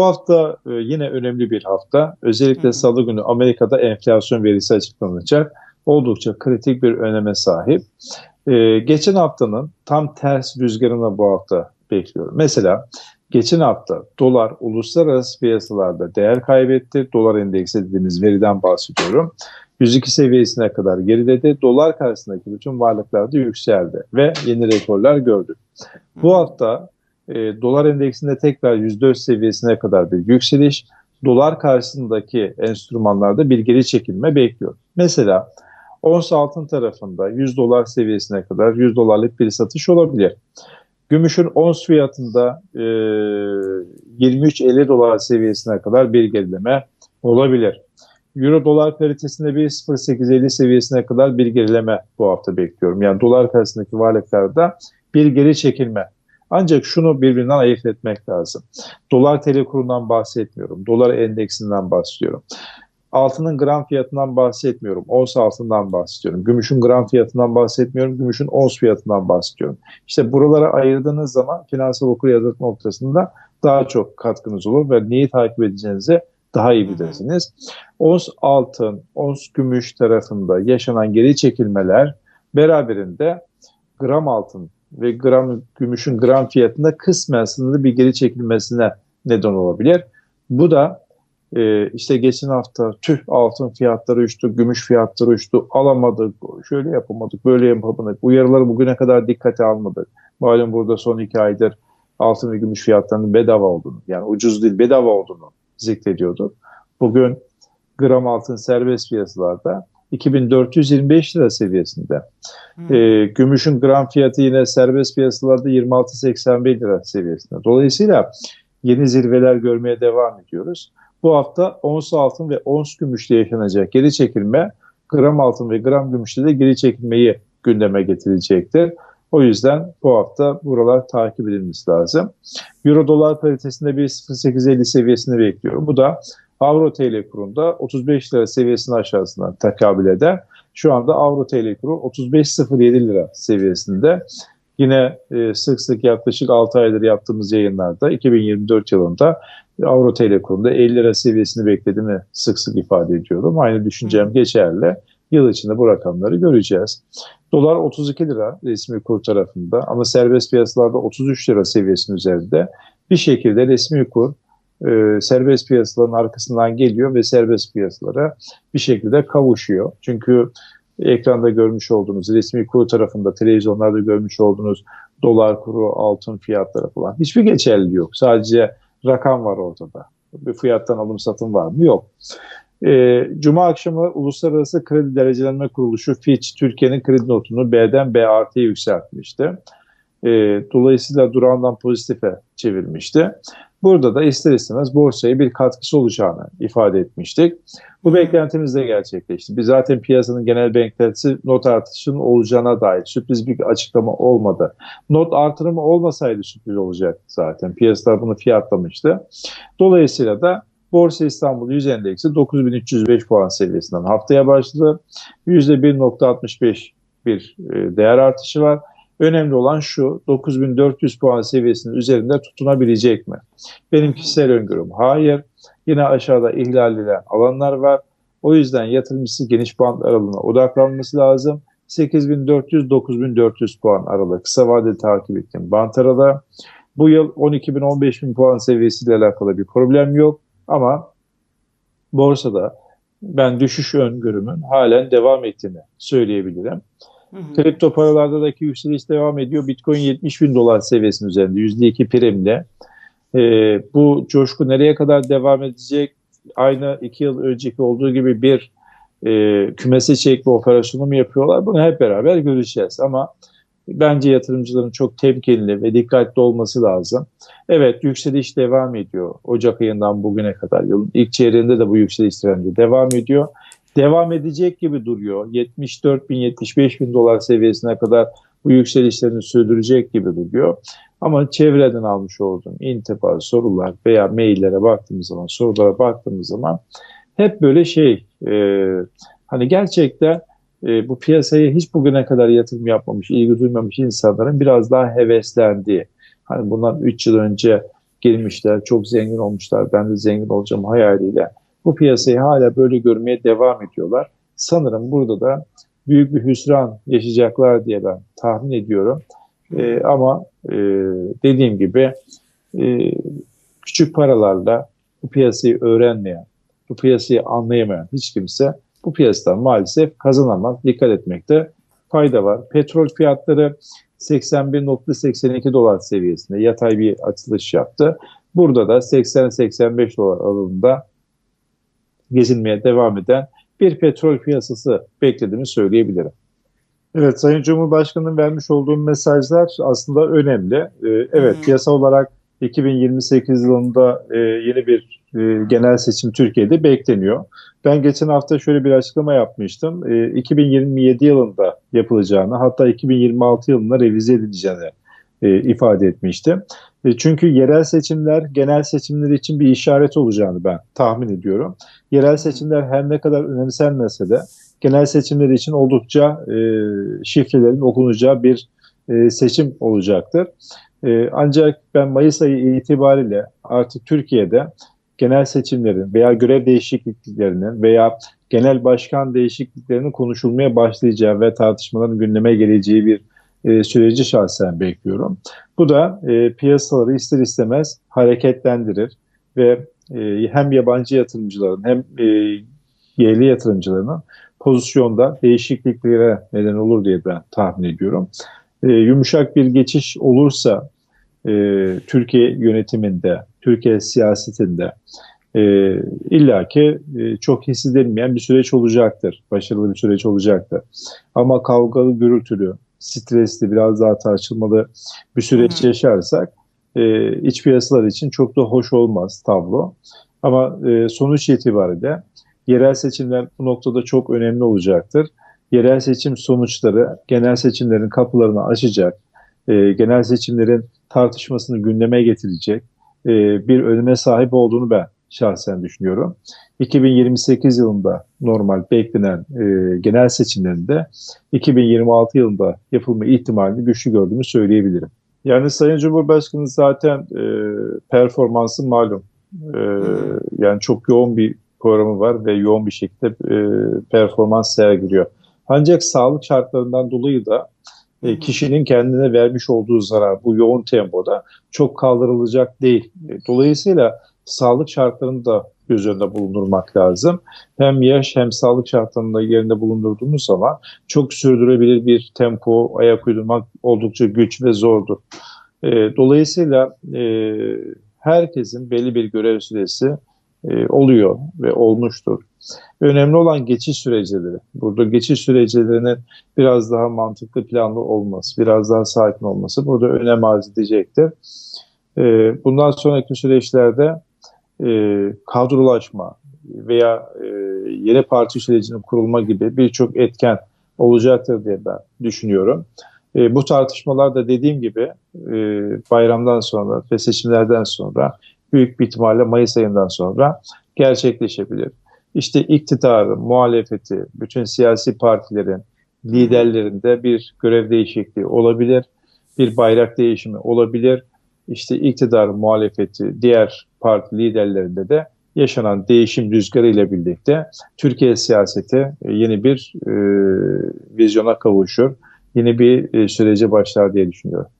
Bu hafta e, yine önemli bir hafta. Özellikle salı günü Amerika'da enflasyon verisi açıklanacak. Oldukça kritik bir öneme sahip. Ee, geçen haftanın tam ters rüzgarına bu hafta bekliyorum. Mesela geçen hafta dolar uluslararası piyasalarda değer kaybetti. Dolar endeksi dediğimiz veriden bahsediyorum. 102 seviyesine kadar geriledi. Dolar karşısındaki bütün varlıklar da yükseldi ve yeni rekorlar gördük. Bu hafta e, dolar endeksinde tekrar 104 seviyesine kadar bir yükseliş, dolar karşısındaki enstrümanlarda bir geri çekilme bekliyor. Mesela ons altın tarafında 100 dolar seviyesine kadar 100 dolarlık bir satış olabilir. Gümüşün ons fiyatında e, 23-50 dolar seviyesine kadar bir gerileme olabilir. Euro dolar paritesinde bir 0.850 seviyesine kadar bir gerileme bu hafta bekliyorum. Yani dolar karşısındaki varlıklarda bir geri çekilme ancak şunu birbirinden ayırt etmek lazım. Dolar TL kurundan bahsetmiyorum. Dolar endeksinden bahsediyorum. Altının gram fiyatından bahsetmiyorum. Ons altından bahsediyorum. Gümüşün gram fiyatından bahsetmiyorum. Gümüşün ons fiyatından bahsediyorum. İşte buralara ayırdığınız zaman finansal okuryazarlık noktasında daha çok katkınız olur ve neyi takip edeceğinizi daha iyi bilirsiniz. Ons altın, ons gümüş tarafında yaşanan geri çekilmeler beraberinde gram altın ve gram gümüşün gram fiyatında kısmen sınırlı bir geri çekilmesine neden olabilir. Bu da e, işte geçen hafta tüh altın fiyatları uçtu, gümüş fiyatları uçtu, alamadık, şöyle yapamadık, böyle yapamadık, uyarıları bugüne kadar dikkate almadık. Malum burada son iki aydır altın ve gümüş fiyatlarının bedava olduğunu, yani ucuz değil bedava olduğunu zikrediyorduk. Bugün gram altın serbest piyasalarda 2425 lira seviyesinde. Hmm. E, gümüşün gram fiyatı yine serbest piyasalarda 26.81 lira seviyesinde. Dolayısıyla yeni zirveler görmeye devam ediyoruz. Bu hafta ons altın ve ons gümüşte yaşanacak geri çekilme gram altın ve gram gümüşte de geri çekilmeyi gündeme getirecektir. O yüzden bu hafta buralar takip edilmesi lazım. Euro dolar paritesinde bir 0.850 seviyesini bekliyorum. Bu da Avro TL kurunda 35 lira seviyesinin aşağısına tekabül eder. Şu anda Avro TL kuru 35.07 lira seviyesinde. Yine e, sık sık yaklaşık 6 aydır yaptığımız yayınlarda 2024 yılında Avro TL kurunda 50 lira seviyesini beklediğimi sık sık ifade ediyorum. Aynı düşüncem geçerli. Yıl içinde bu rakamları göreceğiz. Dolar 32 lira resmi kur tarafında ama serbest piyasalarda 33 lira seviyesinin üzerinde. Bir şekilde resmi kur e, serbest piyasaların arkasından geliyor ve serbest piyasalara bir şekilde kavuşuyor. Çünkü ekranda görmüş olduğunuz resmi kuru tarafında televizyonlarda görmüş olduğunuz dolar kuru, altın fiyatları falan hiçbir geçerli yok. Sadece rakam var ortada. Bir fiyattan alım satım var mı? Yok. E, Cuma akşamı Uluslararası Kredi Derecelenme Kuruluşu Fitch Türkiye'nin kredi notunu B'den B artıya yükseltmişti. E, dolayısıyla durağından pozitife çevirmişti. Burada da ister istemez borsaya bir katkısı olacağını ifade etmiştik. Bu beklentimiz de gerçekleşti. Biz zaten piyasanın genel beklentisi not artışının olacağına dair sürpriz bir açıklama olmadı. Not artırımı olmasaydı sürpriz olacak zaten. Piyasalar bunu fiyatlamıştı. Dolayısıyla da Borsa İstanbul 100 endeksi 9305 puan seviyesinden haftaya başladı. %1.65 bir e, değer artışı var. Önemli olan şu 9400 puan seviyesinin üzerinde tutunabilecek mi? Benim kişisel öngörüm hayır. Yine aşağıda ihlal edilen alanlar var. O yüzden yatırımcısı geniş band aralığına odaklanması lazım. 8400-9400 puan aralığı kısa vadeli takip ettiğim band aralığı. Bu yıl 12.000-15.000 puan seviyesiyle alakalı bir problem yok ama borsada ben düşüş öngörümün halen devam ettiğini söyleyebilirim. Kripto paralardaki yükseliş devam ediyor. Bitcoin 70 bin dolar seviyesinin üzerinde %2 primle. E, bu coşku nereye kadar devam edecek? Aynı iki yıl önceki olduğu gibi bir e, kümese çekme operasyonu mu yapıyorlar? Bunu hep beraber göreceğiz. Ama bence yatırımcıların çok temkinli ve dikkatli olması lazım. Evet yükseliş devam ediyor. Ocak ayından bugüne kadar yılın ilk çeyreğinde de bu yükseliş trendi devam ediyor devam edecek gibi duruyor. 74 bin 75 bin dolar seviyesine kadar bu yükselişlerini sürdürecek gibi duruyor. Ama çevreden almış olduğum intibar sorular veya maillere baktığımız zaman, sorulara baktığımız zaman hep böyle şey e, hani gerçekten e, bu piyasaya hiç bugüne kadar yatırım yapmamış, ilgi duymamış insanların biraz daha heveslendiği. Hani bundan 3 yıl önce girmişler, çok zengin olmuşlar. Ben de zengin olacağım hayaliyle. Bu piyasayı hala böyle görmeye devam ediyorlar. Sanırım burada da büyük bir hüsran yaşayacaklar diye ben tahmin ediyorum. E, ama e, dediğim gibi e, küçük paralarla bu piyasayı öğrenmeyen, bu piyasayı anlayamayan hiç kimse bu piyasadan maalesef kazanamaz. Dikkat etmekte fayda var. Petrol fiyatları 81.82 dolar seviyesinde yatay bir açılış yaptı. Burada da 80-85 dolar aralığında gezinmeye devam eden bir petrol piyasası beklediğimi söyleyebilirim. Evet Sayın Cumhurbaşkanı'nın vermiş olduğu mesajlar aslında önemli. Ee, evet hmm. piyasa olarak 2028 yılında e, yeni bir e, genel seçim Türkiye'de bekleniyor. Ben geçen hafta şöyle bir açıklama yapmıştım. E, 2027 yılında yapılacağını hatta 2026 yılında revize edileceğini e, ifade etmiştim. E, çünkü yerel seçimler genel seçimler için bir işaret olacağını ben tahmin ediyorum. Yerel seçimler her ne kadar önemsenmese de genel seçimler için oldukça e, şifrelerin okunacağı bir e, seçim olacaktır. E, ancak ben Mayıs ayı itibariyle artık Türkiye'de genel seçimlerin veya görev değişikliklerinin veya genel başkan değişikliklerinin konuşulmaya başlayacağı ve tartışmaların gündeme geleceği bir e, süreci şahsen bekliyorum. Bu da e, piyasaları ister istemez hareketlendirir ve e, hem yabancı yatırımcıların hem e, yerli yatırımcıların pozisyonda değişikliklere neden olur diye ben tahmin ediyorum. E, yumuşak bir geçiş olursa e, Türkiye yönetiminde, Türkiye siyasetinde e, illaki e, çok hissedilmeyen bir süreç olacaktır. Başarılı bir süreç olacaktır. Ama kavgalı, gürültülü, stresli, biraz daha tartışmalı bir süreç yaşarsak e, iç piyasalar için çok da hoş olmaz tablo. Ama e, sonuç itibariyle yerel seçimler bu noktada çok önemli olacaktır. Yerel seçim sonuçları genel seçimlerin kapılarını açacak, e, genel seçimlerin tartışmasını gündeme getirecek e, bir öneme sahip olduğunu ben şahsen düşünüyorum. 2028 yılında normal beklenen e, genel seçimlerinde 2026 yılında yapılma ihtimalini güçlü gördüğümü söyleyebilirim. Yani Sayın Cumhurbaşkanı zaten e, performansı malum. E, yani çok yoğun bir programı var ve yoğun bir şekilde e, performans sergiliyor. Ancak sağlık şartlarından dolayı da e, kişinin kendine vermiş olduğu zarar bu yoğun tempoda çok kaldırılacak değil. E, dolayısıyla sağlık şartlarını da göz önünde bulundurmak lazım. Hem yaş hem sağlık şartlarında yerinde bulundurduğumuz zaman çok sürdürebilir bir tempo ayak uydurmak oldukça güç ve zordur. E, dolayısıyla e, herkesin belli bir görev süresi e, oluyor ve olmuştur. Önemli olan geçiş süreçleri. Burada geçiş süreçlerinin biraz daha mantıklı planlı olması, biraz daha sakin olması burada önem arz edecektir. E, bundan sonraki süreçlerde e, kadrolaşma veya e, yeni parti sürecinin kurulma gibi birçok etken olacaktır diye ben düşünüyorum. E, bu tartışmalar da dediğim gibi e, bayramdan sonra ve seçimlerden sonra büyük bir ihtimalle Mayıs ayından sonra gerçekleşebilir. İşte iktidarı, muhalefeti, bütün siyasi partilerin liderlerinde bir görev değişikliği olabilir, bir bayrak değişimi olabilir. İşte iktidar, muhalefeti, diğer parti liderlerinde de yaşanan değişim rüzgarı ile birlikte Türkiye siyaseti yeni bir e, vizyona kavuşur, yeni bir e, sürece başlar diye düşünüyorum.